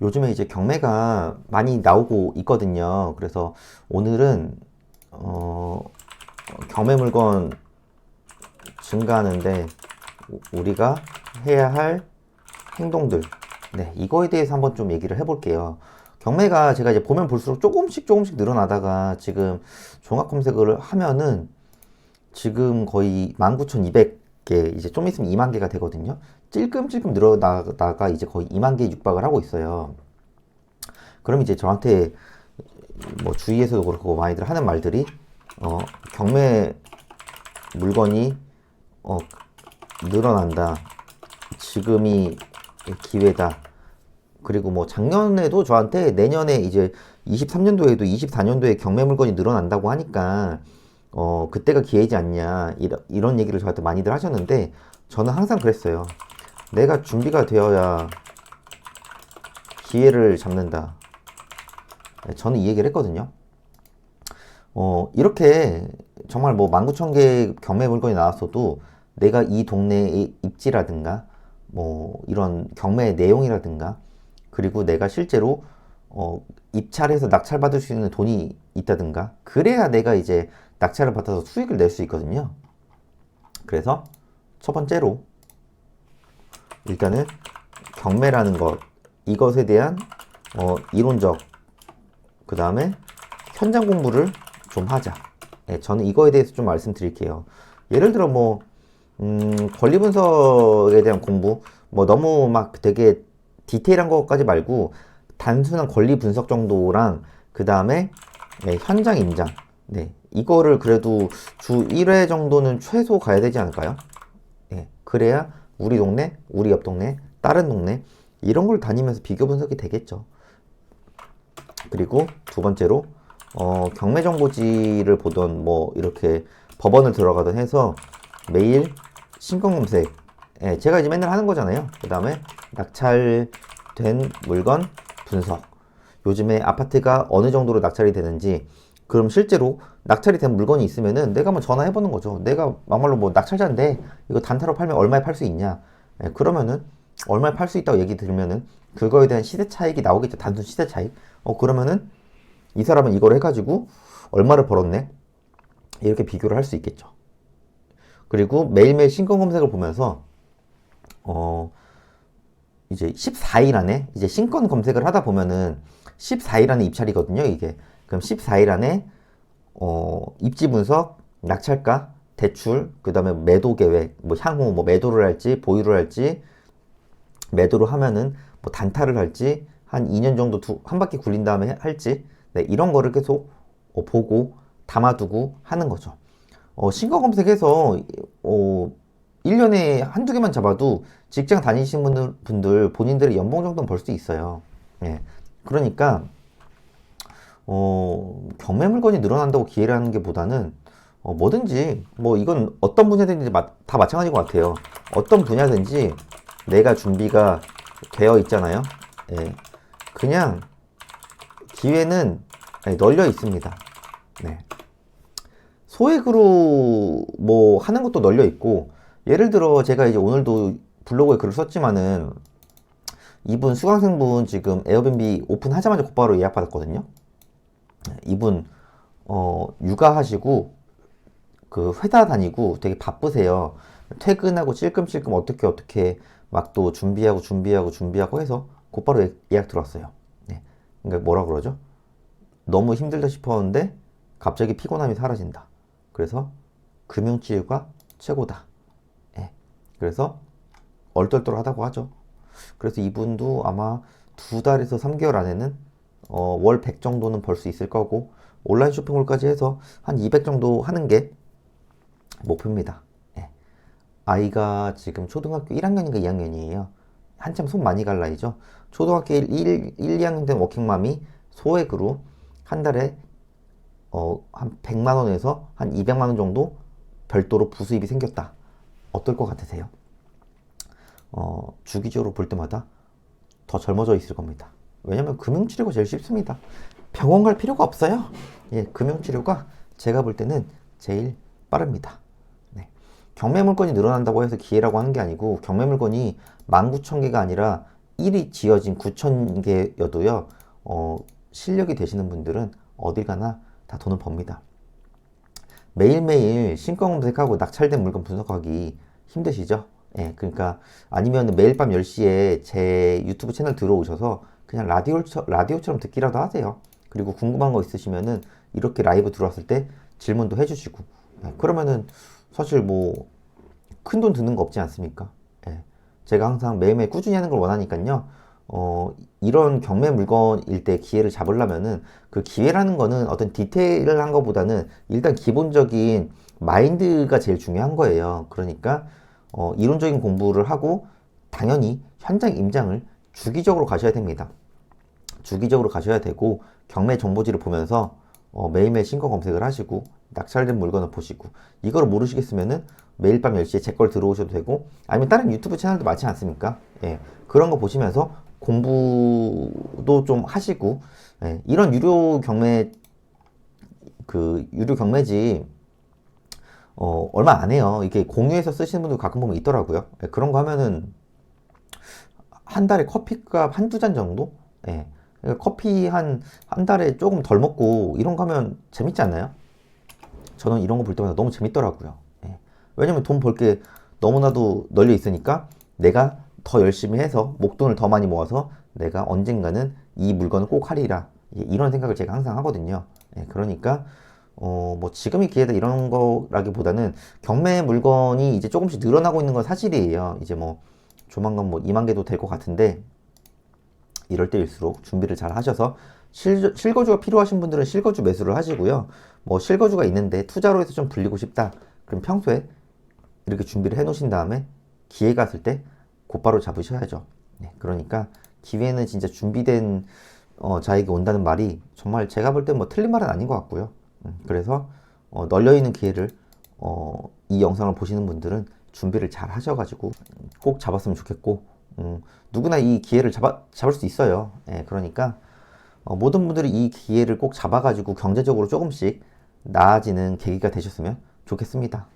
요즘에 이제 경매가 많이 나오고 있거든요. 그래서 오늘은 어, 경매 물건 증가하는데 우- 우리가 해야 할 행동들, 네, 이거에 대해서 한번 좀 얘기를 해볼게요. 경매가 제가 이제 보면 볼수록 조금씩 조금씩 늘어나다가 지금 종합 검색을 하면은 지금 거의 19,200 개, 이제 좀 있으면 2만 개가 되거든요. 찔끔찔끔 늘어나다가 이제 거의 2만 개에 육박을 하고 있어요. 그럼 이제 저한테 뭐 주위에서도 그렇고 많이들 하는 말들이 어, 경매 물건이 어, 늘어난다. 지금이 기회다. 그리고 뭐 작년에도 저한테 내년에 이제 23년도에도 24년도에 경매 물건이 늘어난다고 하니까 어, 그때가 기회지 않냐. 이런, 이런 얘기를 저한테 많이들 하셨는데 저는 항상 그랬어요. 내가 준비가 되어야 기회를 잡는다. 네, 저는 이 얘기를 했거든요. 어, 이렇게 정말 뭐 19,000개 경매 물건이 나왔어도 내가 이 동네의 입지라든가 뭐 이런 경매 내용이라든가 그리고 내가 실제로 어, 입찰해서 낙찰받을 수 있는 돈이 있다든가 그래야 내가 이제 낙찰을 받아서 수익을 낼 수 있거든요. 그래서 첫 번째로 일단은 경매라는 것 이것에 대한 어, 이론적 그 다음에 현장 공부를 좀 하자. 네, 저는 이거에 대해서 좀 말씀드릴게요. 예를 들어 뭐 음, 권리 분석에 대한 공부 뭐 너무 막 되게 디테일한 것까지 말고 단순한 권리 분석 정도랑 그 다음에 네, 현장 임장 네 이거를 그래도 주 1회 정도는 최소 가야 되지 않을까요? 예, 그래야 우리 동네, 우리 옆 동네, 다른 동네 이런 걸 다니면서 비교 분석이 되겠죠. 그리고 두 번째로 어, 경매 정보지를 보던 뭐 이렇게 법원을 들어가던 해서 매일 신권 검색 예, 제가 이제 맨날 하는 거잖아요. 그 다음에 낙찰된 물건 분석 요즘에 아파트가 어느 정도로 낙찰이 되는지 그럼 실제로 낙찰이 된 물건이 있으면은 내가 한번 전화해 보는 거죠. 내가 막말로 뭐 낙찰자인데 이거 단타로 팔면 얼마에 팔 수 있냐? 예, 그러면은 얼마에 팔 수 있다고 얘기 들으면은 그거에 대한 시세 차익이 나오겠죠. 단순 시세 차익. 어 그러면은 이 사람은 이걸 해가지고 얼마를 벌었네? 이렇게 비교를 할 수 있겠죠. 그리고 매일매일 신권 검색을 보면서 어 이제 14일 안에 이제 신권 검색을 하다 보면은 14일 안에 입찰이거든요, 이게. 그럼 14일 안에 어 입지 분석, 낙찰가, 대출, 그 다음에 매도 계획, 뭐 향후 뭐 매도를 할지 보유를 할지 매도를 하면은 뭐 단타를 할지 한 2년 정도 두, 한 바퀴 굴린 다음에 할지 네, 이런 거를 계속 어, 보고 담아두고 하는 거죠. 어, 신고 검색해서 어, 1년에 한두 개만 잡아도 직장 다니시는 분들, 분들 본인들의 연봉 정도는 벌 수 있어요. 예. 그러니까 어, 경매 물건이 늘어난다고 기회를 하는 게 보다는 어, 뭐든지 뭐 이건 어떤 분야든지 마- 다 마찬가지인 것 같아요. 어떤 분야든지 내가 준비가 되어 있잖아요. 예. 그냥 기회는 네, 널려 있습니다. 네. 소액으로 뭐 하는 것도 널려 있고 예를 들어 제가 이제 오늘도 블로그에 글을 썼지만은 이분 수강생분 지금 에어비앤비 오픈하자마자 곧바로 예약 받았거든요. 이분 어 육아하시고 그 회사 다니고 되게 바쁘세요. 퇴근하고 찔끔찔끔 어떻게 어떻게 막 또 준비하고 준비하고 준비하고 해서 곧바로 예- 예약 들어왔어요. 네. 그러니까 뭐라 그러죠? 너무 힘들다 싶었는데 갑자기 피곤함이 사라진다. 그래서 금융치유가 최고다. 예. 그래서 얼떨떨하다고 하죠. 그래서 이분도 아마 두 달에서 3개월 안에는 어, 월 100 정도는 벌 수 있을 거고 온라인 쇼핑몰까지 해서 한 200 정도 하는 게 목표입니다. 예. 아이가 지금 초등학교 1학년인가 2학년이에요. 한참 손 많이 갈 나이죠. 초등학교 1, 1, 1 2학년 된 워킹맘이 소액으로 한 달에 어, 한 100만 원에서 한 200만 원 정도 별도로 부수입이 생겼다. 어떨 것 같으세요? 어, 주기적으로 볼 때마다 더 젊어져 있을 겁니다. 왜냐면 금융치료가 제일 쉽습니다. 병원 갈 필요가 없어요. 예, 금융치료가 제가 볼 때는 제일 빠릅니다. 네. 경매 물건이 늘어난다고 해서 기회라고 하는 게 아니고 경매 물건이 19,000개가 아니라 1이 지어진 9천 개여도요, 어, 실력이 되시는 분들은 어딜 가나 다 돈을 법니다. 매일매일 신권 검색하고 낙찰된 물건 분석하기 힘드시죠? 예, 그러니까 아니면 매일 밤 10시에 제 유튜브 채널 들어오셔서 그냥 라디오, 라디오처럼 듣기라도 하세요. 그리고 궁금한 거 있으시면은 이렇게 라이브 들어왔을 때 질문도 해주시고. 예, 그러면은 사실 뭐 큰 돈 드는 거 없지 않습니까? 예, 제가 항상 매일매일 꾸준히 하는 걸 원하니까요. 어, 이런 경매 물건일 때 기회를 잡으려면은 그 기회라는 거는 어떤 디테일한 것보다는 일단 기본적인 마인드가 제일 중요한 거예요. 그러니까 어, 이론적인 공부를 하고 당연히 현장 임장을 주기적으로 가셔야 됩니다. 주기적으로 가셔야 되고 경매 정보지를 보면서 어, 매일매일 신고 검색을 하시고 낙찰된 물건을 보시고 이거를 모르시겠으면은 매일 밤 10시에 제 걸 들어오셔도 되고 아니면 다른 유튜브 채널도 많지 않습니까? 예, 그런 거 보시면서 공부도 좀 하시고 예, 이런 유료 경매 그 유료 경매지 어, 얼마 안 해요. 이게 공유해서 쓰시는 분들 가끔 보면 있더라고요. 예, 그런 거 하면은 한 달에 커피값 한두 잔 정도? 예. 커피 한, 한 달에 조금 덜 먹고 이런 거 하면 재밌지 않나요? 저는 이런 거 볼 때마다 너무 재밌더라고요. 예. 왜냐면 돈 벌 게 너무나도 널려 있으니까 내가 더 열심히 해서 목돈을 더 많이 모아서 내가 언젠가는 이 물건을 꼭 하리라. 예, 이런 생각을 제가 항상 하거든요. 예, 그러니까 어, 뭐 지금이 기회다 이런 거라기보다는 경매 물건이 이제 조금씩 늘어나고 있는 건 사실이에요. 이제 뭐 조만간 뭐 2만 개도 될 것 같은데 이럴 때일수록 준비를 잘 하셔서 실, 실거주가 필요하신 분들은 실거주 매수를 하시고요. 뭐 실거주가 있는데 투자로 해서 좀 불리고 싶다. 그럼 평소에 이렇게 준비를 해 놓으신 다음에 기회가 왔을 때 곧바로 잡으셔야죠. 네, 그러니까 기회는 진짜 준비된 어, 자에게 온다는 말이 정말 제가 볼 때 뭐 틀린 말은 아닌 것 같고요. 음, 그래서 어, 널려 있는 기회를 어, 이 영상을 보시는 분들은 준비를 잘 하셔가지고 꼭 잡았으면 좋겠고 음, 누구나 이 기회를 잡아, 잡을 수 있어요. 예, 그러니까 어, 모든 분들이 이 기회를 꼭 잡아가지고 경제적으로 조금씩 나아지는 계기가 되셨으면 좋겠습니다.